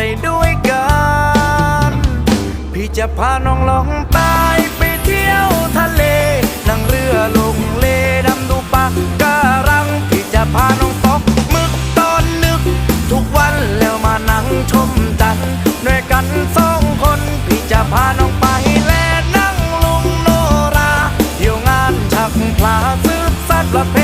ไปด้วยกัน พี่จะพาน้องลองตายไปเที่ยวทะเล นั่งเรือลงเลดำดูปะการัง พี่จะพาน้องปอกมึกตอนนึก ทุกวันแล้วมานั่งชมจันทร์ด้วยกันสองคน พี่จะพาน้องไปและนั่งลุงโนรา เที่ยวงานชักพลาซื้อสัตว์ประเพ